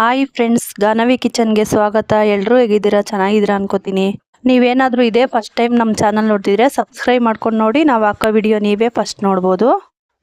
Hi friends Ganavi ಕಿಚನ್ಗೆ ಸ್ವಾಗತ. ಎಲ್ಲರೂ ಹೇಗಿದ್ದೀರಾ? ಚೆನ್ನಾಗಿದ್ದೀರಾ ಅನ್ಕೋತೀನಿ. ನೀವೇನಾದರೂ ಇದೇ ಫಸ್ಟ್ ಟೈಮ್ ನಮ್ಮ ಚಾನಲ್ ನೋಡ್ತಿದ್ರೆ ಸಬ್ಸ್ಕ್ರೈಬ್ ಮಾಡ್ಕೊಂಡು ನೋಡಿ, ನಾವು ಹಾಕೋ ವಿಡಿಯೋ ನೀವೇ ಫಸ್ಟ್ ನೋಡ್ಬೋದು.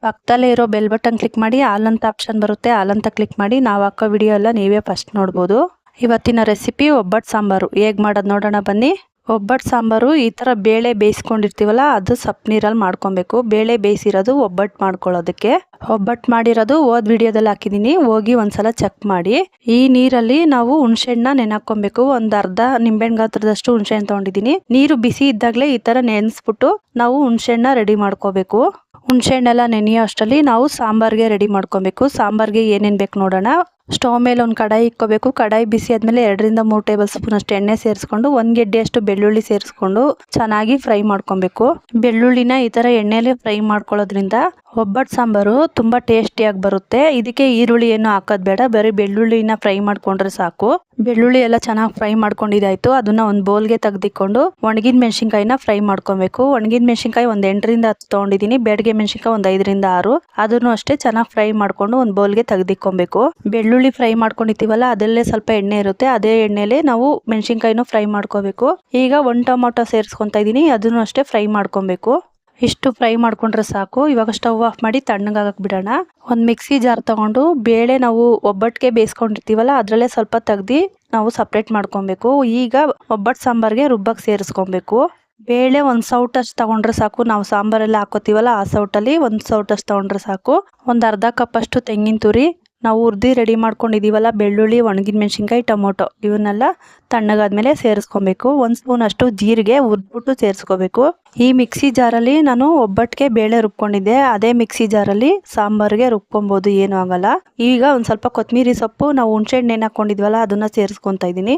ಪಕ್ಕದಲ್ಲೇ ಇರೋ ಬೆಲ್ ಬಟನ್ ಕ್ಲಿಕ್ ಮಾಡಿ ಆಲ್ ಅಂತ ಆಪ್ಷನ್ ಬರುತ್ತೆ ಆಲ್ ಅಂತ ಕ್ಲಿಕ್ ಮಾಡಿ, ನಾವು ಹಾಕೋ ವಿಡಿಯೋ ಎಲ್ಲ ನೀವೇ ಫಸ್ಟ್ ನೋಡ್ಬೋದು. ಇವತ್ತಿನ ರೆಸಿಪಿ ಒಬ್ಬಟ್ಟು ಸಾಂಬಾರು. ಹೇಗೆ ಮಾಡೋದು ನೋಡೋಣ ಬನ್ನಿ. ಒಬ್ಬಟ್ಟು ಸಾಂಬಾರು ಈ ಥರ ಬೇಳೆ ಬೇಯಿಸ್ಕೊಂಡಿರ್ತೀವಲ್ಲ, ಅದು ಸಪ್ ನೀರಲ್ಲಿ ಮಾಡ್ಕೊಬೇಕು. ಬೇಳೆ ಬೇಯಿಸಿರೋದು ಒಬ್ಬಟ್ಟು ಮಾಡ್ಕೊಳ್ಳೋದಕ್ಕೆ. ಒಬ್ಬಟ್ಟು ಮಾಡಿರೋದು ಓದ್ ವಿಡಿಯೋದಲ್ಲಿ ಹಾಕಿದ್ದೀನಿ. ಹೋಗಿ ಒಂದ್ಸಲ ಚೆಕ್ ಮಾಡಿ. ಈ ನೀರಲ್ಲಿ ನಾವು ಹುಣ್ಸೆಹಣ್ಣ ನೆನಾಕೊಬೇಕು. ಒಂದು ಅರ್ಧ ನಿಂಬೆಹಣ್ಣು ಗಾತ್ರದಷ್ಟು ಹುಣ್ಸೆಹಣ್ಣು ತೊಗೊಂಡಿದ್ದೀನಿ. ನೀರು ಬಿಸಿ ಇದ್ದಾಗಲೇ ಈ ಥರ ನೆನೆಸ್ಬಿಟ್ಟು ನಾವು ಹುಣ್ಸೆಹಣ್ಣ ರೆಡಿ ಮಾಡ್ಕೋಬೇಕು. ಹುಣ್ಸೆಹಣ್ಣೆಲ್ಲ ನೆನೆಯೋ ಅಷ್ಟರಲ್ಲಿ ನಾವು ಸಾಂಬಾರ್ಗೆ ರೆಡಿ ಮಾಡ್ಕೊಬೇಕು. ಸಾಂಬಾರ್ಗೆ ಏನೇನು ಬೇಕು ನೋಡೋಣ. ಸ್ಟವ್ ಮೇಲೆ ಒಂದು ಕಡಾಯಿ ಇಕ್ಕೋಬೇಕು. ಕಡಾಯಿ ಬಿಸಿ ಆದಮೇಲೆ ಎರಡರಿಂದ ಮೂರು ಟೇಬಲ್ ಸ್ಪೂನ್ ಅಷ್ಟು ಎಣ್ಣೆ ಸೇರಿಸ್ಕೊಂಡು, ಒಂದು ಗೆಡ್ಡೆಯಷ್ಟು ಬೆಳ್ಳುಳ್ಳಿ ಸೇರಿಸ್ಕೊಂಡು ಚೆನ್ನಾಗಿ ಫ್ರೈ ಮಾಡ್ಕೊಬೇಕು. ಬೆಳ್ಳುಳ್ಳಿನ ಈ ಥರ ಎಣ್ಣೆಯಲ್ಲಿ ಫ್ರೈ ಮಾಡ್ಕೊಳ್ಳೋದ್ರಿಂದ ಒಬ್ಬಟ್ಟು ಸಾಂಬಾರು ತುಂಬ ಟೇಸ್ಟಿಯಾಗಿ ಬರುತ್ತೆ. ಇದಕ್ಕೆ ಈರುಳ್ಳಿ ಏನು ಹಾಕೋದು ಬೇಡ, ಬರೀ ಬೆಳ್ಳುಳ್ಳಿನ ಫ್ರೈ ಮಾಡ್ಕೊಂಡ್ರೆ ಸಾಕು. ಬೆಳ್ಳುಳ್ಳಿ ಎಲ್ಲ ಚೆನ್ನಾಗಿ ಫ್ರೈ ಮಾಡ್ಕೊಂಡಿದ್ದಾಯ್ತು ಅದನ್ನ ಒಂದು ಬೌಲ್ಗೆ ತೆಗೆದಿಕೊಂಡು ಒಣಗಿದ ಮೆಣಸಿನ್ಕಾಯಿನ ಫ್ರೈ ಮಾಡ್ಕೊಬೇಕು. ಒಣಗಿದ ಮೆಣಸಿನ್ಕಾಯಿ ಒಂದು ಎಂಟರಿಂದ ಹತ್ತು ತೊಗೊಂಡಿದ್ದೀನಿ ಬೆಡ್ಗೆ ಮೆಣಸಿನ್ಕಾಯಿ ಒಂದು ಐದರಿಂದ ಆರು. ಅದನ್ನು ಅಷ್ಟೇ ಚೆನ್ನಾಗಿ ಫ್ರೈ ಮಾಡ್ಕೊಂಡು ಒಂದು ಬೌಲ್ಗೆ ತೆಗೆದಿಕ್ಕೊಬೇಕು. ಬೆಳ್ಳುಳ್ಳಿ ಫ್ರೈ ಮಾಡ್ಕೊಂಡಿರ್ತೀವಲ್ಲ, ಅದರಲ್ಲೇ ಸ್ವಲ್ಪ ಎಣ್ಣೆ ಇರುತ್ತೆ. ಅದೇ ಎಣ್ಣೆಲೆ ನಾವು ಮೆಣಸಿನ್ಕಾಯಿನೂ ಫ್ರೈ ಮಾಡ್ಕೋಬೇಕು. ಈಗ ಒಂದು ಟೊಮೊಟೊ ಸೇರಿಸ್ಕೊತಾ ಇದ್ದೀನಿ, ಅದನ್ನು ಅಷ್ಟೇ ಫ್ರೈ ಮಾಡ್ಕೊಬೇಕು. ಇಷ್ಟು ಫ್ರೈ ಮಾಡ್ಕೊಂಡ್ರೆ ಸಾಕು. ಇವಾಗ ಸ್ಟವ್ ಆಫ್ ಮಾಡಿ ತಣ್ಣಗಾಗಕ್ಕೆ ಬಿಡೋಣ. ಒಂದು ಮಿಕ್ಸಿ ಜಾರ್ ತಗೊಂಡು ಬೇಳೆ ನಾವು ಒಬ್ಬಟ್ಟಿಗೆ ಬೇಯಿಸ್ಕೊಂಡಿರ್ತೀವಲ್ಲ, ಅದರಲ್ಲೇ ಸ್ವಲ್ಪ ತೆಗ್ದು ನಾವು ಸಪ್ರೇಟ್ ಮಾಡ್ಕೊಬೇಕು. ಈಗ ಒಬ್ಬಟ್ಟು ಸಾಂಬಾರ್ಗೆ ರುಬ್ಬಕ್ಕೆ ಸೇರಿಸ್ಕೊಬೇಕು. ಬೇಳೆ ಒಂದು ಸೌಟಷ್ಟು ತಗೊಂಡ್ರೆ ಸಾಕು. ನಾವು ಸಾಂಬಾರೆಲ್ಲ ಹಾಕೋತೀವಲ್ಲ, ಆ ಸೌಟಲ್ಲಿ ಒಂದು ಸೌಟಷ್ಟು ತಗೊಂಡ್ರೆ ಸಾಕು. ಒಂದು ಅರ್ಧ ಕಪ್ಪಷ್ಟು ತೆಂಗಿನ ತುರಿ ನಾವು ಹುರ್ದು ರೆಡಿ ಮಾಡ್ಕೊಂಡಿದ್ದೀವಲ್ಲ ಬೆಳ್ಳುಳ್ಳಿ, ಒಣಗಿದ ಮೆಣಸಿನ್ಕಾಯಿ, ಟೊಮೊಟೊ ಇವನ್ನೆಲ್ಲ ತಣ್ಣಗಾದ್ಮೇಲೆ ಸೇರಿಸ್ಕೊಬೇಕು. ಒಂದು ಸ್ಪೂನ್ ಅಷ್ಟು ಜೀರಿಗೆ ಹುರ್ದ್ಬಿಟ್ಟು ಸೇರಿಸ್ಕೋಬೇಕು. ಈ ಮಿಕ್ಸಿ ಜಾರಲ್ಲಿ ನಾನು ಒಬ್ಬಟ್ಟಿಗೆ ಬೇಳೆ ರುಬ್ಕೊಂಡಿದ್ದೆ. ಅದೇ ಮಿಕ್ಸಿ ಜಾರಲ್ಲಿ ಸಾಂಬಾರ್ಗೆ ರುಬ್ಕೊಬೋದು, ಏನೂ ಆಗಲ್ಲ. ಈಗ ಒಂದು ಸ್ವಲ್ಪ ಕೊತ್ತಂಬರಿ ಸೊಪ್ಪು, ನಾವು ಹುಣ್ಸೆಹಣ್ಣು ಏನು ಹಾಕೊಂಡಿದ್ವಲ್ಲ, ಅದನ್ನು ಸೇರಿಸ್ಕೊತಾ ಇದ್ದೀನಿ.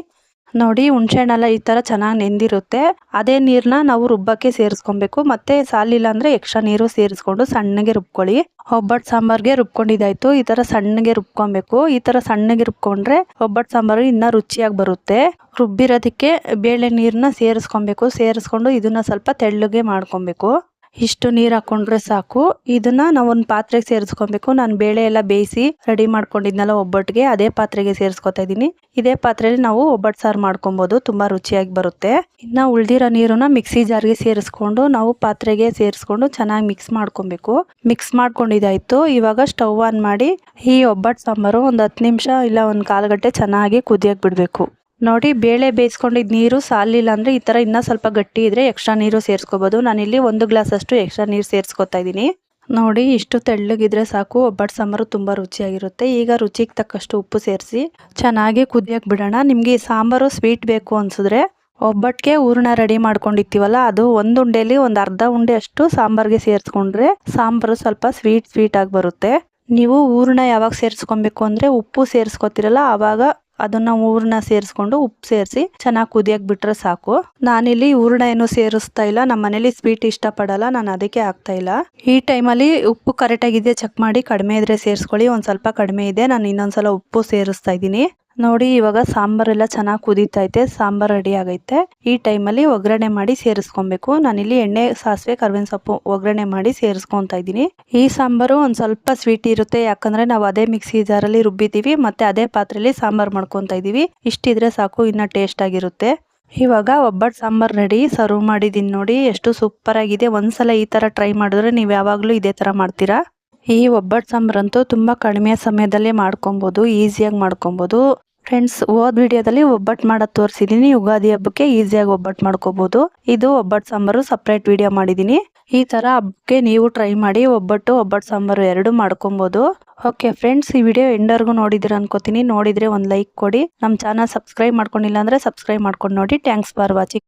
ನೋಡಿ, ಹುಣ್ಸೆಹಣ್ಣೆಲ್ಲ ಈ ಥರ ಚೆನ್ನಾಗಿ ನೆಂದಿರುತ್ತೆ. ಅದೇ ನೀರನ್ನ ನಾವು ರುಬ್ಬಕ್ಕೆ ಸೇರಿಸ್ಕೊಬೇಕು. ಮತ್ತೆ ಸಾಲಿಲ್ಲ ಅಂದರೆ ಎಕ್ಸ್ಟ್ರಾ ನೀರು ಸೇರಿಸ್ಕೊಂಡು ಸಣ್ಣಗೆ ರುಬ್ಕೊಳ್ಳಿ. ಒಬ್ಬಟ್ಟು ಸಾಂಬಾರ್ಗೆ ರುಬ್ಕೊಂಡಿದ್ದಾಯಿತು. ಈ ಥರ ಸಣ್ಣಗೆ ರುಬ್ಕೊಬೇಕು. ಈ ಥರ ಸಣ್ಣಗೆ ರುಬ್ಕೊಂಡ್ರೆ ಒಬ್ಬಟ್ಟು ಸಾಂಬಾರು ಇನ್ನೂ ರುಚಿಯಾಗಿ ಬರುತ್ತೆ. ರುಬ್ಬಿರೋದಕ್ಕೆ ಬೇಳೆ ನೀರನ್ನ ಸೇರಿಸ್ಕೊಬೇಕು. ಸೇರಿಸ್ಕೊಂಡು ಇದನ್ನ ಸ್ವಲ್ಪ ತೆಳ್ಳಗೆ ಮಾಡ್ಕೊಬೇಕು. ಇಷ್ಟು ನೀರು ಹಾಕೊಂಡ್ರೆ ಸಾಕು. ಇದನ್ನ ನಾವು ಒಂದು ಪಾತ್ರೆಗೆ ಸೇರಿಸ್ಕೊಬೇಕು. ನಾನು ಬೇಳೆ ಎಲ್ಲ ಬೇಯಿಸಿ ರೆಡಿ ಮಾಡ್ಕೊಂಡಿದ್ನಲ್ಲ ಒಬ್ಬಟ್ಟಿಗೆ ಅದೇ ಪಾತ್ರೆಗೆ ಸೇರಿಸ್ಕೊತಾ ಇದ್ದೀನಿ. ಇದೇ ಪಾತ್ರೆಯಲ್ಲಿ ನಾವು ಒಬ್ಬಟ್ಟು ಸಾರು ಮಾಡ್ಕೊಬೋದು. ತುಂಬಾ ರುಚಿಯಾಗಿ ಬರುತ್ತೆ. ಇನ್ನು ಉಳ್ದಿರೋ ನೀರನ್ನ ಮಿಕ್ಸಿ ಜಾರ್ಗೆ ಸೇರಿಸ್ಕೊಂಡು ನಾವು ಪಾತ್ರೆಗೆ ಸೇರಿಸ್ಕೊಂಡು ಚೆನ್ನಾಗಿ ಮಿಕ್ಸ್ ಮಾಡ್ಕೊಬೇಕು. ಮಿಕ್ಸ್ ಮಾಡ್ಕೊಂಡಿದ್ದಾಯ್ತು. ಇವಾಗ ಸ್ಟವ್ ಆನ್ ಮಾಡಿ ಈ ಒಬ್ಬಟ್ಟು ಸಾಂಬಾರು ಒಂದು ಹತ್ತು ನಿಮಿಷ ಇಲ್ಲ ಒಂದು ಕಾಲು ಚೆನ್ನಾಗಿ ಕುದಿಯಕ್ಕೆ ಬಿಡಬೇಕು. ನೋಡಿ, ಬೇಳೆ ಬೇಯಿಸ್ಕೊಂಡಿದ್ದ ನೀರು ಸಾಲಿಲ್ಲ ಅಂದರೆ ಈ ಥರ ಇನ್ನೂ ಸ್ವಲ್ಪ ಗಟ್ಟಿ ಇದ್ದರೆ ಎಕ್ಸ್ಟ್ರಾ ನೀರು ಸೇರಿಸ್ಕೋಬೋದು. ನಾನಿಲ್ಲಿ ಒಂದು ಗ್ಲಾಸ್ ಅಷ್ಟು ಎಕ್ಸ್ಟ್ರಾ ನೀರು ಸೇರಿಸ್ಕೊತಾ ಇದ್ದೀನಿ. ನೋಡಿ, ಇಷ್ಟು ತೆಳ್ಳಗಿದ್ರೆ ಸಾಕು. ಒಬ್ಬಟ್ಟು ಸಾಂಬಾರು ತುಂಬ ರುಚಿಯಾಗಿರುತ್ತೆ. ಈಗ ರುಚಿಗೆ ತಕ್ಕಷ್ಟು ಉಪ್ಪು ಸೇರಿಸಿ ಚೆನ್ನಾಗಿ ಕುದಿಯಕ್ಕೆ ಬಿಡೋಣ. ನಿಮಗೆ ಸಾಂಬಾರು ಸ್ವೀಟ್ ಬೇಕು ಅನಿಸಿದ್ರೆ ಒಬ್ಬಟ್ಟಿಗೆ ಹೂರ್ಣ ರೆಡಿ ಮಾಡ್ಕೊಂಡಿರ್ತೀವಲ್ಲ, ಅದು ಒಂದು ಉಂಡೆಯಲ್ಲಿ ಒಂದು ಅರ್ಧ ಉಂಡೆ ಅಷ್ಟು ಸಾಂಬಾರ್ಗೆ ಸೇರಿಸ್ಕೊಂಡ್ರೆ ಸಾಂಬಾರು ಸ್ವಲ್ಪ ಸ್ವೀಟ್ ಸ್ವೀಟ್ ಆಗಿ ಬರುತ್ತೆ. ನೀವು ಹೂರ್ಣ ಯಾವಾಗ ಸೇರಿಸ್ಕೊಬೇಕು ಅಂದರೆ ಉಪ್ಪು ಸೇರಿಸ್ಕೊತಿರಲ್ಲ, ಆವಾಗ ಅದನ್ನ ಹೂರ್ಣ ಸೇರಿಸ್ಕೊಂಡು ಉಪ್ಪು ಸೇರಿಸಿ ಚೆನ್ನಾಗಿ ಕುದಿಯಕ್ಕೆ ಬಿಟ್ರೆ ಸಾಕು. ನಾನಿಲ್ಲಿ ಹೂರ್ಣ ಏನು ಸೇರಿಸ್ತಾ ಇಲ್ಲ ನಮ್ಮ ಮನೇಲಿ ಸ್ವೀಟ್ ಇಷ್ಟಪಡಲ್ಲ, ನಾನು ಅದಕ್ಕೆ ಆಗ್ತಾ ಇಲ್ಲ. ಈ ಟೈಮಲ್ಲಿ ಉಪ್ಪು ಕರೆಕ್ಟಾಗಿದೆ ಚೆಕ್ ಮಾಡಿ ಕಡಿಮೆ ಇದ್ರೆ ಸೇರಿಸ್ಕೊಳ್ಳಿ, ಒಂದು ಸ್ವಲ್ಪ ಕಡಿಮೆ ಇದೆ, ನಾನು ಇನ್ನೊಂದ್ಸಲ ಉಪ್ಪು ಸೇರಿಸ್ತಾ ಇದ್ದೀನಿ. ನೋಡಿ, ಇವಾಗ ಸಾಂಬಾರೆಲ್ಲ ಚೆನ್ನಾಗಿ ಕುದೀತೈತೆ, ಸಾಂಬಾರ್ ರೆಡಿ ಆಗೈತೆ. ಈ ಟೈಮಲ್ಲಿ ಒಗ್ಗರಣೆ ಮಾಡಿ ಸೇರಿಸ್ಕೊಬೇಕು. ನಾನಿಲ್ಲಿ ಎಣ್ಣೆ, ಸಾಸಿವೆ, ಕರ್ಬೇವಿನ ಸೊಪ್ಪು ಒಗ್ಗರಣೆ ಮಾಡಿ ಸೇರಿಸ್ಕೊತಾ ಇದ್ದೀನಿ. ಈ ಸಾಂಬಾರು ಒಂದು ಸ್ವಲ್ಪ ಸ್ವೀಟ್ ಇರುತ್ತೆ. ಯಾಕಂದ್ರೆ ನಾವು ಅದೇ ಮಿಕ್ಸಿ ಜಾರಲ್ಲಿ ರುಬ್ಬಿದೀವಿ ಮತ್ತೆ ಅದೇ ಪಾತ್ರೆಯಲ್ಲಿ ಸಾಂಬಾರ್ ಮಾಡ್ಕೊತಾ ಇದೀವಿ ಇಷ್ಟಿದ್ರೆ ಸಾಕು, ಇನ್ನ ಟೇಸ್ಟ್ ಆಗಿರುತ್ತೆ. ಇವಾಗ ಒಬ್ಬಟ್ಟು ಸಾಂಬಾರ್ ರೆಡಿ ಸರ್ವ್ ಮಾಡಿದೀನಿ ನೋಡಿ, ಎಷ್ಟು ಸೂಪರ್ ಆಗಿದೆ. ಒಂದ್ಸಲ ಈ ತರ ಟ್ರೈ ಮಾಡಿದ್ರೆ ನೀವು ಯಾವಾಗಲೂ ಇದೇ ತರ ಮಾಡ್ತೀರಾ? ಈ ಒಬ್ಬಟ್ಟು ಸಾಂಬಾರಂತೂ ತುಂಬಾ ಕಡಿಮೆ ಸಮಯದಲ್ಲೇ ಮಾಡ್ಕೊಬೋದು ಈಸಿಯಾಗಿ ಮಾಡ್ಕೊಬೋದು. ಫ್ರೆಂಡ್ಸ್ ಹೋದ ವಿಡಿಯೋದಲ್ಲಿ ಒಬ್ಬಟ್ಟು ಮಾಡೋದು ತೋರಿಸಿದ್ದೀನಿ ಯುಗಾದಿ ಹಬ್ಬಕ್ಕೆ ಈಸಿಯಾಗಿ ಒಬ್ಬಟ್ಟು ಮಾಡ್ಕೋಬಹುದು ಇದು ಒಬ್ಬಟ್ಟು ಸಾಂಬಾರು ಸಪ್ರೇಟ್ ವಿಡಿಯೋ ಮಾಡಿದ್ದೀನಿ ಈ ಥರ ಹಬ್ಬಕ್ಕೆ ನೀವು ಟ್ರೈ ಮಾಡಿ ಒಬ್ಬಟ್ಟು ಒಬ್ಬಟ್ಟು ಸಾಂಬಾರು ಎರಡು ಮಾಡ್ಕೊಬೋದು. ಓಕೆ ಫ್ರೆಂಡ್ಸ್ ಈ ವಿಡಿಯೋ ಎಂಡರ್ಗೂ ನೋಡಿದಿರ ಅನ್ಕೋತೀನಿ. ನೋಡಿದರೆ ಒಂದು ಲೈಕ್ ಕೊಡಿ. ನಮ್ಮ ಚಾನಲ್ ಸಬ್ಸ್ಕ್ರೈಬ್ ಮಾಡ್ಕೊಂಡಿಲ್ಲ ಅಂದರೆ ಸಬ್ಸ್ಕ್ರೈಬ್ ಮಾಡ್ಕೊಂಡು ನೋಡಿ. Thanks for watching